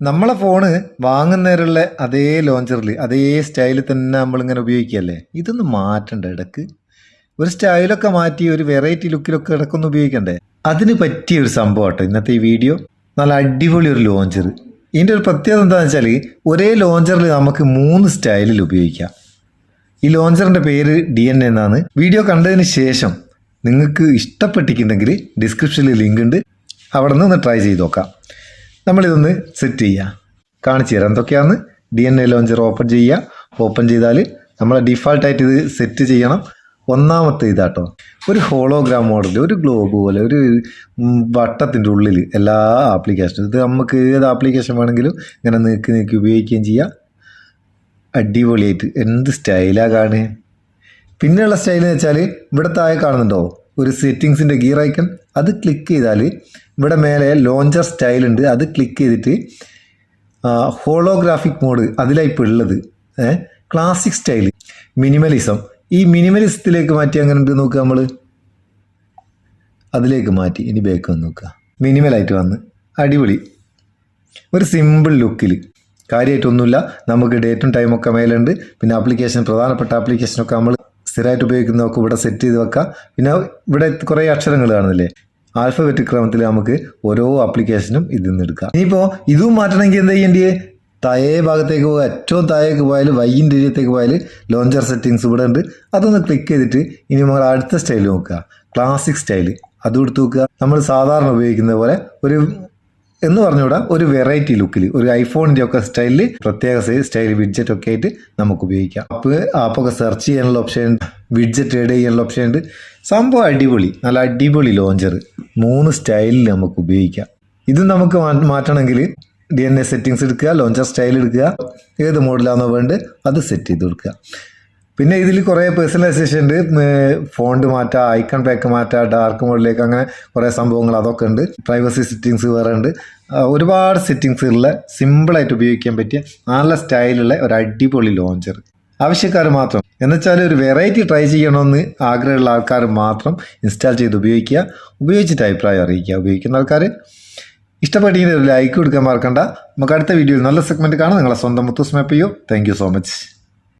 നമ്മളെ ഫോണ് വാങ്ങുന്നേരമുള്ള അതേ ലോഞ്ചറിൽ അതേ സ്റ്റൈലിൽ തന്നെ നമ്മളിങ്ങനെ ഉപയോഗിക്കുകയല്ലേ? ഇതൊന്ന് മാറ്റണ്ട ഇടയ്ക്ക്. ഒരു സ്റ്റൈലൊക്കെ മാറ്റി ഒരു വെറൈറ്റി ലുക്കിലൊക്കെ ഇടക്കൊന്ന് ഉപയോഗിക്കണ്ടേ? അതിന് പറ്റിയ ഒരു സംഭവം കേട്ടോ ഇന്നത്തെ ഈ വീഡിയോ നല്ല അടിപൊളി ഒരു ലോഞ്ചർ ഇതിന്റെ ഒരു പ്രത്യേകത എന്താണെന്ന് വെച്ചാൽ ഒരേ ലോഞ്ചറിൽ നമുക്ക് മൂന്ന് സ്റ്റൈലിൽ ഉപയോഗിക്കാം. ഈ ലോഞ്ചറിന്റെ പേര് ഡി എൻ എന്നാണ്. വീഡിയോ കണ്ടതിന് ശേഷം നിങ്ങൾക്ക് ഇഷ്ടപ്പെട്ടിട്ടുണ്ടെങ്കിൽ ഡിസ്ക്രിപ്ഷനിൽ ലിങ്ക് ഉണ്ട്. അവിടെ നിന്ന് ട്രൈ ചെയ്ത് നോക്കാം. നമ്മളിതൊന്ന് സെറ്റ് ചെയ്യുക കാണിച്ചു തരാം. എന്തൊക്കെയാണ് D N A launcher open ചെയ്യുക ഓപ്പൺ ചെയ്താൽ നമ്മൾ ഡിഫാൾട്ടായിട്ട് ഇത് സെറ്റ് ചെയ്യണം. ഒന്നാമത്തെ ഇതാട്ടോ. ഒരു ഹോളോഗ്രാം മോഡൽ ഒരു ഗ്ലോബ് പോലെ ഒരു വട്ടത്തിന്റെ ഉള്ളിൽ എല്ലാ ആപ്ലിക്കേഷനും ഇത് നമുക്ക് ഏത് ആപ്ലിക്കേഷൻ വേണമെങ്കിലും ഇങ്ങനെ നീക്കി നീക്കി ഉപയോഗിക്കുകയും ചെയ്യാം. അടിപൊളിയായിട്ട് എന്ത് സ്റ്റൈലാണ് കാണുക. പിന്നെയുള്ള സ്റ്റൈൽ എന്ന് വെച്ചാൽ ഇവിടെ താഴെ കാണുന്നുണ്ടോ? ഒരു സെറ്റിങ്സിന്റെ ഗിയർ ഐക്കൺ അത് ക്ലിക്ക് ചെയ്താൽ ഇവിടെ മേലെ ലോഞ്ചർ സ്റ്റൈൽ ഉണ്ട്. അത് ക്ലിക്ക് ചെയ്തിട്ട് ഹോളോഗ്രാഫിക് മോഡ് അതിലാണ് ഇപ്പോൾ ഉള്ളത്. ക്ലാസിക് സ്റ്റൈൽ മിനിമലിസം ഈ മിനിമലിസത്തിലേക്ക് മാറ്റി അങ്ങനെ ഉണ്ട് നോക്കുക നമ്മൾ അതിലേക്ക് മാറ്റി. ഇനി ബേക്ക് വന്ന് നോക്കുക മിനിമലായിട്ട് വന്ന്. അടിപൊളി. ഒരു സിമ്പിൾ ലുക്കിൽ കാര്യമായിട്ടൊന്നുമില്ല നമുക്ക് ഡേറ്റും ടൈമൊക്കെ മേലുണ്ട്. പിന്നെ ആപ്ലിക്കേഷൻ പ്രധാനപ്പെട്ട ആപ്ലിക്കേഷനൊക്കെ നമ്മൾ സ്ഥിരമായിട്ട് ഉപയോഗിക്കുന്നതൊക്കെ ഇവിടെ സെറ്റ് ചെയ്ത് വെക്കാം. പിന്നെ ഇവിടെ കുറേ അക്ഷരങ്ങൾ കാണുന്നില്ലേ? ആൽഫബറ്റിക് ക്രമത്തിൽ നമുക്ക് ഓരോ ആപ്ലിക്കേഷനും ഇതിൽ നിന്ന് എടുക്കാം. ഇനിയിപ്പോൾ ഇതും മാറ്റണമെങ്കിൽ എന്താ ചെയ്യേണ്ടത് താഴേ ഭാഗത്തേക്ക് പോകുക ഏറ്റവും താഴേക്ക് പോയാൽ വൈകിന്റെ ഏരിയത്തേക്ക് പോയാൽ ലോഞ്ചർ സെറ്റിങ്സ് ഇവിടെ ഉണ്ട്. അതൊന്ന് ക്ലിക്ക് ചെയ്തിട്ട് ഇനി നമ്മൾ അടുത്ത സ്റ്റൈൽ നോക്കുക. ക്ലാസിക് സ്റ്റൈൽ അതും എടുത്ത് നോക്കുക. നമ്മൾ സാധാരണ ഉപയോഗിക്കുന്ന പോലെ ഒരു എന്ന് പറഞ്ഞുകൂടാ? ഒരു വെറൈറ്റി ലുക്കിൽ ഒരു ഐഫോണിന്റെ ഒക്കെ സ്റ്റൈലിൽ പ്രത്യേക സ്റ്റൈൽ വിഡ്ജറ്റ് ഒക്കെ ആയിട്ട് നമുക്ക് ഉപയോഗിക്കാം. അപ്പോൾ ആപ്പൊക്കെ സെർച്ച് ചെയ്യാനുള്ള ഓപ്ഷൻ വിഡ്ജറ്റ് ഏഡ് ചെയ്യാനുള്ള ഓപ്ഷൻ ഉണ്ട്. സംഭവം അടിപൊളി നല്ല അടിപൊളി ലോഞ്ചർ മൂന്ന് സ്റ്റൈലിൽ നമുക്ക് ഉപയോഗിക്കാം. ഇത് നമുക്ക് മാറ്റണമെങ്കിൽ ഡി എൻ എ സെറ്റിങ്സ് എടുക്കുക ലോഞ്ചർ സ്റ്റൈൽ എടുക്കുക. ഏത് മോഡലാണോ വേണ്ടത് അത് സെറ്റ് ചെയ്ത് കൊടുക്കുക. പിന്നെ ഇതിൽ കുറേ പേഴ്സണലൈസേഷൻ ഉണ്ട്. ഫോണ്ട് മാറ്റുക ഐക്കൺ പാക്ക് മാറ്റുക ഡാർക്ക് മോഡിലേക്ക് അങ്ങനെ കുറേ സംഭവങ്ങൾ അതൊക്കെ ഉണ്ട്. പ്രൈവസി സെറ്റിങ്സ് വേറെ ഉണ്ട്. ഒരുപാട് സെറ്റിങ്സ് ഉള്ള സിമ്പിളായിട്ട് ഉപയോഗിക്കാൻ പറ്റിയ നല്ല സ്റ്റൈലുള്ള ഒരു അടിപൊളി ലോഞ്ചർ ആവശ്യക്കാർ മാത്രം. എന്നുവെച്ചാൽ ഒരു വെറൈറ്റി ട്രൈ ചെയ്യണമെന്ന് ആഗ്രഹമുള്ള ആൾക്കാർ മാത്രം ഇൻസ്റ്റാൾ ചെയ്ത് ഉപയോഗിക്കുക ഉപയോഗിച്ചിട്ട് അഭിപ്രായം അറിയിക്കുക. ഉപയോഗിക്കുന്ന ആൾക്കാർ ഇഷ്ടപ്പെട്ടെങ്കിൽ ഒരു ലൈക്ക് കൊടുക്കാൻ മറക്കണ്ട. നമുക്ക് അടുത്ത വീഡിയോയിൽ നല്ല സെഗ്മെന്റ് കാണാം. നിങ്ങളെ സ്വന്തം മുത്തുസ്മാപ്പ് ചെയ്യൂ. Thank so much